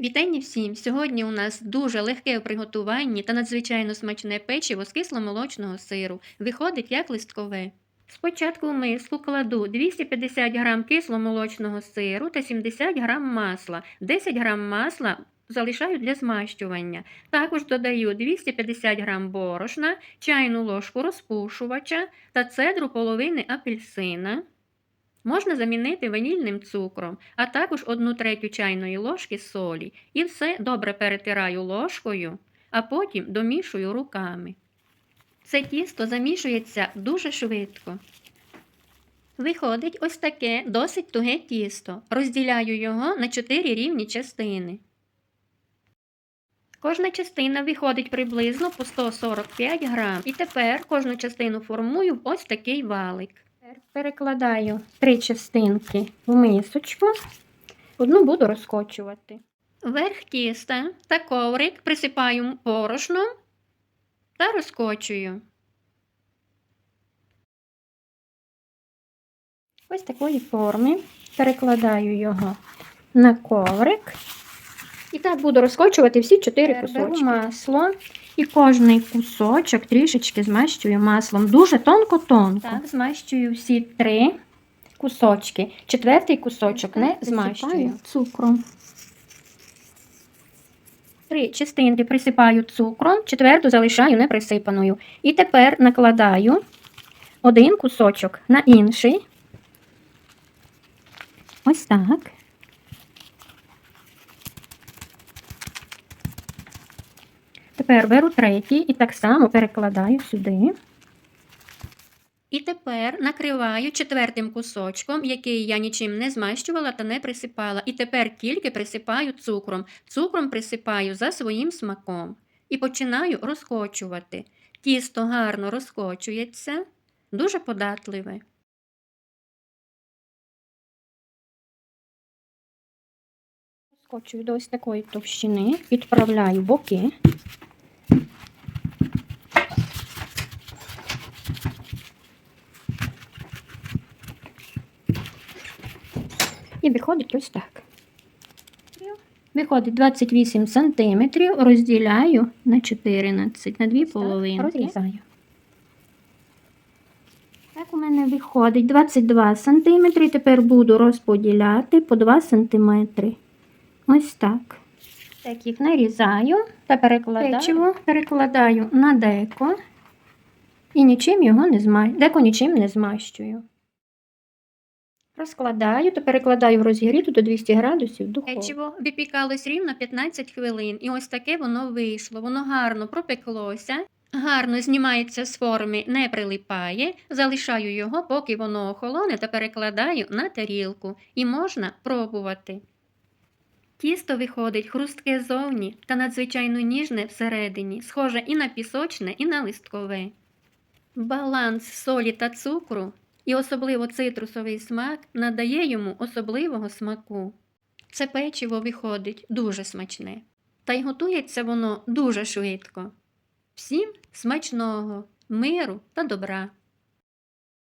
Вітання всім! Сьогодні у нас дуже легке у приготуванні та надзвичайно смачне печиво з кисломолочного сиру. Виходить як листкове. Спочатку в миску кладу 250 г кисломолочного сиру та 70 г масла. 10 г масла залишаю для змащування. Також додаю 250 г борошна, чайну ложку розпушувача та цедру половини апельсина. Можна замінити ванільним цукром, а також 1 третю чайної ложки солі. І все добре перетираю ложкою, а потім домішую руками. Це тісто замішується дуже швидко. Виходить ось таке досить туге тісто. Розділяю його на 4 рівні частини. Кожна частина виходить приблизно по 145 грам. І тепер кожну частину формую в ось такий валик. Тепер Перекладаю три частинки в мисочку. Одну буду розкочувати. Верх тіста та коврик присипаю порошном та розкочую. Ось такої форми. Перекладаю його на коврик. Так буду розкочувати всі чотири кусочки. масло і кожний кусочок трішечки змащую маслом. Дуже тонко-тонко. Так, змащую всі три кусочки. Четвертий кусочок не змащую цукром. Три частинки присипаю цукром, четверту залишаю неприсипаною. І тепер накладаю один кусочок на інший. Ось так. Тепер беру третій і так само перекладаю сюди. І тепер накриваю четвертим кусочком, який я нічим не змащувала та не присипала. І тепер тільки присипаю цукром. Цукром присипаю за своїм смаком. І починаю розкочувати. Тісто гарно розкочується, дуже податливе. Розкочую до ось такої товщини, відправляю боки. І виходить ось так. Виходить 28 см, розділяю на 14, на дві половинки. Розрізаю. Так у мене виходить 22 см, тепер буду розподіляти по 2 см. Ось так. Так їх нарізаю та перекладаю. Печиво перекладаю на деко і нічим його не змащую. Деко нічим не змащую. Розкладаю та перекладаю в розігріту до 200 градусів духовку. Печиво випікалось рівно 15 хвилин, і ось таке воно вийшло. Воно гарно пропеклося, гарно знімається з форми, не прилипає. Залишаю його, поки воно охолоне, та перекладаю на тарілку. І можна пробувати. Тісто виходить хрустке зовні та надзвичайно ніжне всередині, схоже і на пісочне, і на листкове. Баланс солі та цукру і особливо цитрусовий смак надає йому особливого смаку. Це печиво виходить дуже смачне, та й готується воно дуже швидко. Всім смачного, миру та добра!